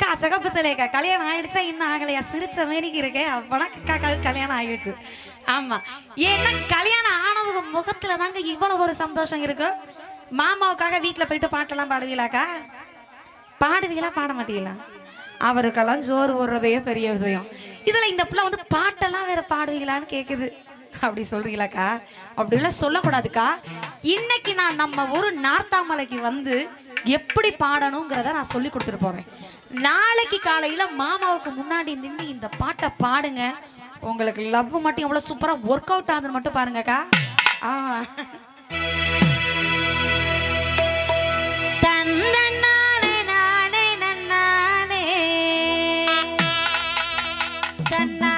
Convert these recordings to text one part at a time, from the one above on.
அக்கா சிகப்பு சிலைக்கா கல்யாணம் ஆயிடுச்சா இன்னும் ஆகலையா? சிரிச்ச மாரிக்கு இருக்கேன் அப்பனா அக்காவுக்கு கல்யாணம் ஆயிடுச்சு. ஆமா. ஏன்னா கல்யாணம் ஆனவங்க முகத்துல தாங்க இவ்வளவு ஒரு சந்தோஷம் இருக்கும் மாமாவுக்காக வீட்டுல போயிட்டு பாட்டெல்லாம் பாடுவீங்களாக்கா? பாடுவீங்களா பாட மாட்டீங்களா? அவருக்கெல்லாம் ஜோறு போடுறதே பெரிய விஷயம். இதுல இந்த பிள்ளை வந்து பாட்டெல்லாம் வேற பாடுவீங்களான்னு கேக்குது. அப்படி சொல்றீங்களாக்கா? அப்படிலாம் சொல்லக்கூடாதுக்கா. இன்னைக்கு நான் நம்ம ஊர் நார்த்தாமலைக்கு வந்து எப்படி பாடணுங்கிறத நான் சொல்லி கொடுத்துட்டு போறேன். நாளைக்கு காலையில மாமாவுக்கு முன்னாடி நின்று இந்த பாட்டை பாடுங்க. உங்களுக்கு லவ் மட்டும் எவ்வளோ சூப்பராக ஒர்க் அவுட் ஆகுதுன்னு மட்டும் பாருங்கக்கா ஆமா. தன்னானே நானே நன்னானே. தன்னா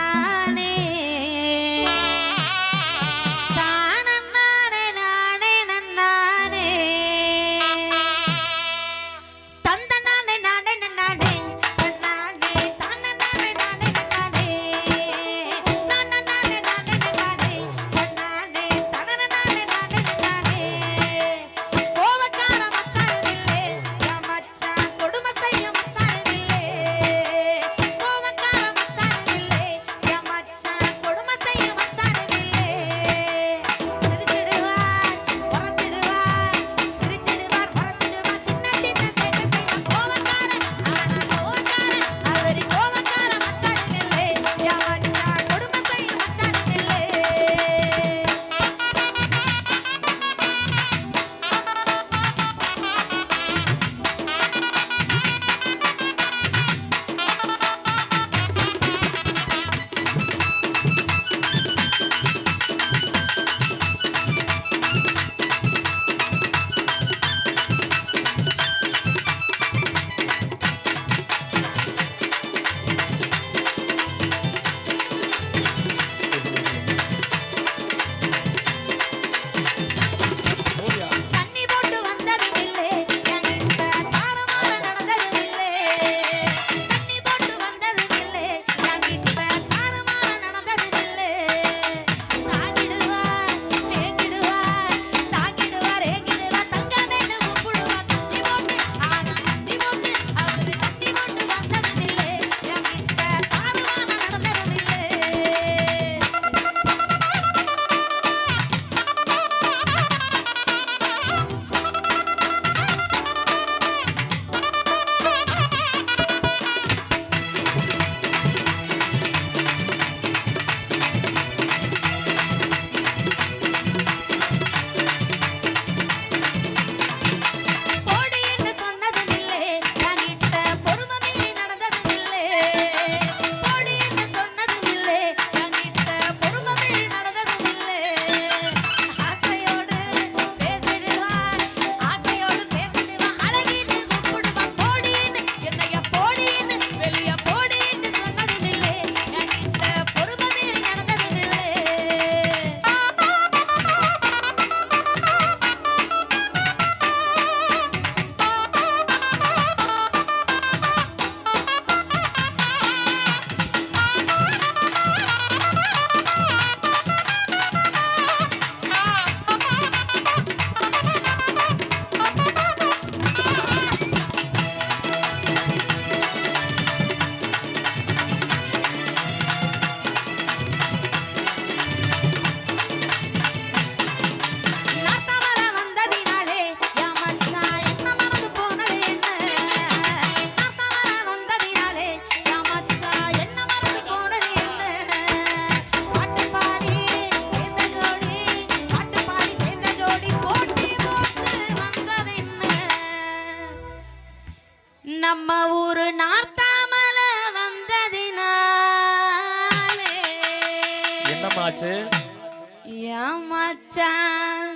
என் மச்சான்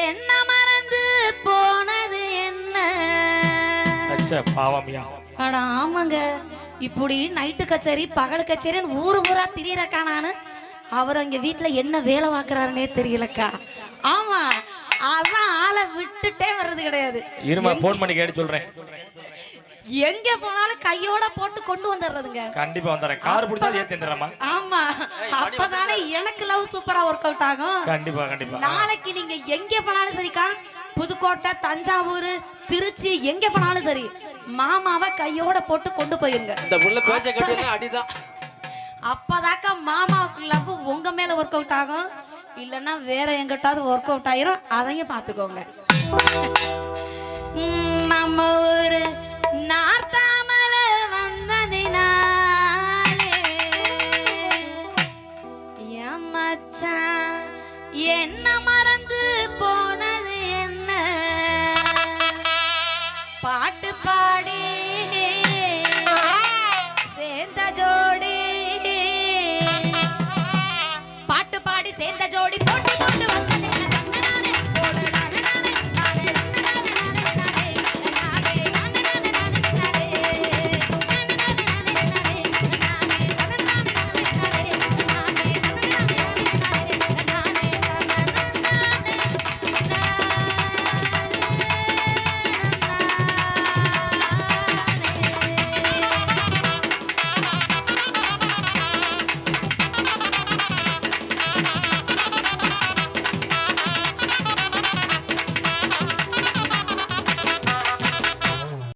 என்ன மறந்து போனது என்ன? பாவம்யா அட ஆமாங்க. இப்படி நைட்டு கச்சேரி பகல் கச்சேரின்னு ஊரு ஊரா திரியறக்கா நானு? அவர் அங்க வீட்டுல என்ன வேலை பார்க்கறாருன்னே தெரியலக்கா. ஆமா அதான் ஆளை விட்டுட்டே வர்றது கிடையாது. இருமா போன் பண்ணி கேட்டு சொல்றேன். எங்க போனாலும் கையோட போட்டு கொண்டு வந்துடுறதுங்க கண்டிப்பா வந்துடுறேன் கார் பிடிச்சா ஏத்தி வந்துடுறேம்மா ஆமா. அப்பதானே எனக்கு லவ் சூப்பரா ஒர்க் அவுட் ஆகும். கண்டிப்பா கண்டிப்பா. நாளைக்கு நீங்க எங்க போனாலும் சரிக்கா புதுக்கோட்டை தஞ்சாவூர் திருச்சி எங்க போனாலும் சரி மாமாவை கையோட போட்டு கொண்டு போயிருங்க. இந்த புள்ள பேச்ச கட்டினா அடிதான். அப்பதாக்கா மாமாவுக்கு லவ் உங்க மேல ஒர்க் அவுட் ஆகும். இல்லைன்னா வேற எங்கிட்டாவது ஒர்க் அவுட் ஆயிரும். அதையும் பார்த்துக்கோங்க. நம்ம ஊரு